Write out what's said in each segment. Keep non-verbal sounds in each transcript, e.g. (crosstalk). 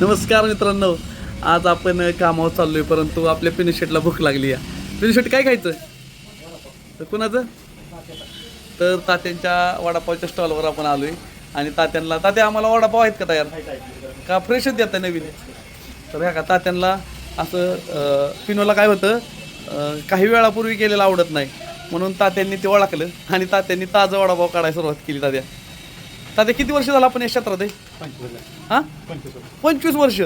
नमस्कार मित्रांनो. आज आपण कामावर चाललोय परंतु आपल्या पिनिशेटला भूक लागली आहे. पिनिशेट काय खायचं? तर कुणाचं? तर तात्यांच्या वडापावच्या स्टॉलवर आपण आलोय. आणि तात्यांना तात्या आम्हाला वडापाव आहेत का तयार? का फ्रेशच देता नवीन? तर ह्या का तात्यांना असं पिनोला काय होतं काही वेळापूर्वी केलेलं आवडत नाही. म्हणून तात्यांनी ते ओळखलं आणि तात्यांनी ताजं वडापाव काढायला सुरुवात केली तात्या. तात्या किती वर्ष झालं आपण या क्षेत्रात आहे? हां? पंचवीस वर्ष.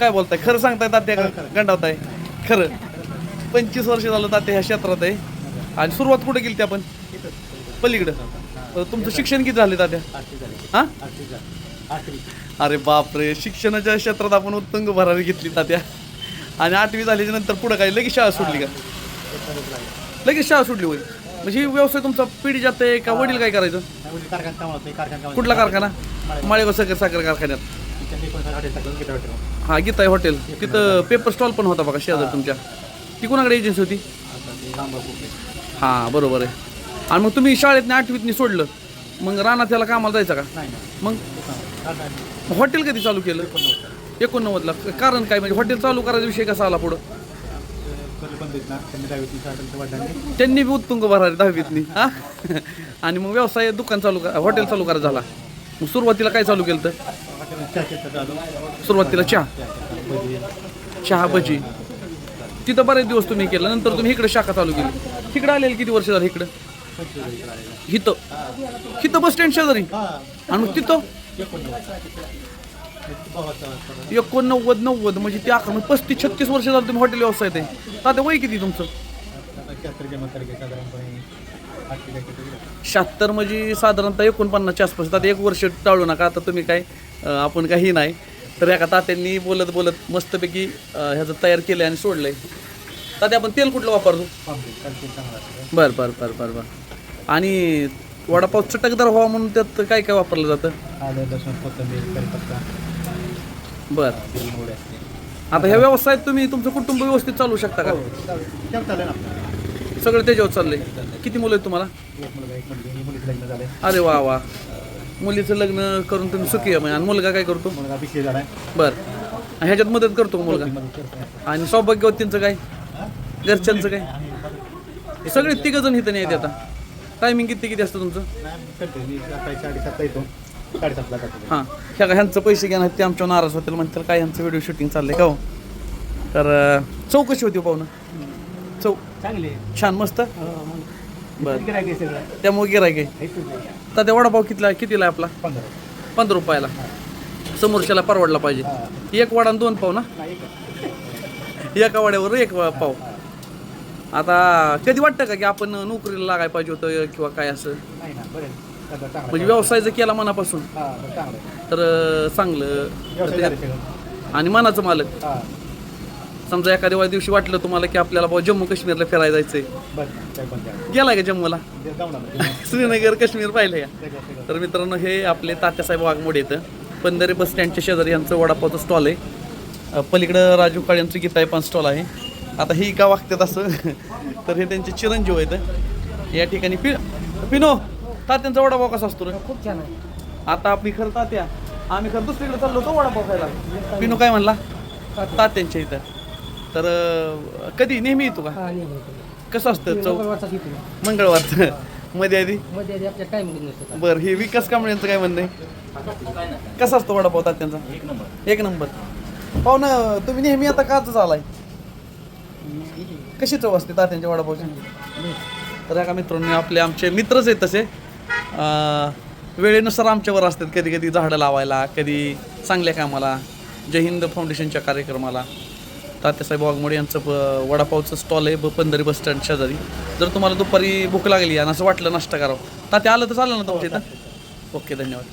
काय बोलताय? खरं सांगताय तात्या का गंडावताय. खरं. पंचवीस वर्ष झालं तात्या ह्या क्षेत्रात आहे. आणि सुरुवात कुठे केली ती आपण? पलीकडं. तर तुमचं शिक्षण किती झाले तात्या? हां? अरे बापरे शिक्षणाच्या क्षेत्रात आपण उत्तुंग भरारी घेतली तात्या. आणि आठवी झाल्याच्यानंतर पुढं काय? लगेच शाळा सोडली का? लगेच शाळा सोडली होईल म्हणजे व्यवसाय तुमचा पिढी जात आहे का वडील काय करायचं? कुठला कारखाना? माळेगाव साखर साखर कारखान्यात हा गीताय हॉटेल. तिथं पेपर स्टॉल पण होता बघा शेजार तुमच्या. ती कोणाकडे एजन्सी होती? हां बरोबर आहे. आणि मग तुम्ही शाळेतनी आठवीतनी सोडलं. मग रानात त्याला कामाला जायचं का? मग? हॉटेल कधी चालू केलं? एकोणनव्वदला. कारण काय? म्हणजे हॉटेल चालू करायचा विषय कसा आला पुढं? त्यांनी बी उत्तुंग भरारी दहावीतनी हा? आणि मग व्यवसाय दुकान चालू करा हॉटेल चालू करायचं झाला. मग सुरुवातीला काय चालू केलं तर? सुरुवातीला चहा. चहा भजी. तिथं बरेच दिवस तुम्ही केलं नंतर तुम्ही इकडे शाखा चालू केली. तिकडे आलेले किती वर्ष झालं इकडं? हिथं हिथं बस स्टँड शेजारी. आणि मग तिथं? एकोणनव्वद नव्वद म्हणजे ते अकरा म्हणजे पस्तीस छत्तीस वर्ष झालं तुम्ही हॉटेल व्यवसायात आहे आता वय किती तुमचं? शहात्तर म्हणजे साधारणतः एकोणपन्नासच्या आसपास. आता एक वर्ष टाळू नका आता तुम्ही काय आपण काही नाही. तर एका तात्यांनी बोलत बोलत मस्तपैकी ह्याचं तयार केलं आणि सोडलं आहे तात्या आपण तेल कुठलं वापरतो? बरं बरं बरं बरं बरं. आणि वडापाव चटकदार व्हावा म्हणून त्यात काय काय वापरलं जातं? बरं. आता ह्या व्यवसायात तुम्ही तुमचं कुटुंब व्यवस्थित चालू शकता का? सगळं त्याच्यावर चाललंय. किती मुलं आहेत तुम्हाला? अरे वा वा. मुलीचं लग्न करून तुम्ही सुखी आहे म्हणजे आणि मुलगा काय करतो? बर. आणि ह्याच्यात मदत करतो का मुलगा? आणि सौभाग्यवतींचं काय? घरच्यांचं काय? सगळे तिघ जण इथं नाही आता. टायमिंग किती किती असतं तुमचं? हां. ह्या का ह्यांचं पैसे घेणार ते आमच्या नाराज होतील म्हणतील काय ह्यांचं व्हिडिओ शूटिंग चाललंय का हो? तर अं, चौकशी होती पाहुणं चौ चांगले छान मस्त? बरं. त्यामुळे गिरायक आहे. तर त्या वडापाव कितीला कितीला आहे आपला? पंधरा. रुपयाला. समोरच्याला परवडला पाहिजे. एक वडा आणि दोन पाव ना? एका वड्यावर एक वा- पाव. आता कधी वाटतं का की आपण नोकरीला लागायला पाहिजे होतं किंवा काय असं? म्हणजे व्यवसाय जर केला मनापासून तर चांगलं त्याच्यात- आणि मनाचं मालक. समजा एखाद्या दिवशी वाटलं तुम्हाला की आपल्याला बाबा जम्मू काश्मीरला फिरायला जायचंय. गेलाय का जम्मूला? (laughs) श्रीनगर काश्मीर पाहिलं का तर मित्रांनो हे आपले तात्यासाहेब वाघमोडे येतं पंधरे बस स्टँडच्या शेजारी यांचं वडापावचं स्टॉल आहे. अ, पलीकडं राजू काळे यांचं गीताय पण स्टॉल आहे. आता ही का वागतात असं? (laughs) तर हे त्यांचे चिरंजीव आहेत. या ठिकाणी पि पिनो! तात्यांचा वडापाव कसा असतो रे? खूप छान आहे. आता आपली खरं तात्या. आम्ही खरं दुसरीकडे चाललो होतो वडापाव खायला. पिनो काय म्हणला? तात्यांच्या इथं. तर अ, कधी? नेहमी येतो का? हा नेहमी कसं असतं? चौ मंगळवारचा मध्ये आधी? मध्ये आधी आपल्या टाइम नसतो. बरं हे विकास कांबळेंचं काय म्हणणं आहे? कसा असतो वडापाव तात्यांचा? एक नंबर. एक नंबर. पाहू ना तुम्ही नेहमी आता काच आलाय? कशी चव असते तात्यांच्या वडापावची? तर एका मित्रांनी आपले आमचे मित्रच आहेत तसे. वेळेनुसार आमच्यावर असतात. कधी कधी झाडं लावायला कधी चांगल्या कामाला. जय हिंद फाउंडेशनच्या कार्यक्रमाला. तात्यासाहेब वाघमोडे यांचं ब- वडापावचं स्टॉल आहे ब पंधरी बस स्टँड शेजारी. जर तुम्हाला दुपारी भूक लागली आणि असं वाटलं नाश्ता करावं. तात्या आलं तर चालेल ना तुमच्या इथं? ओके धन्यवाद.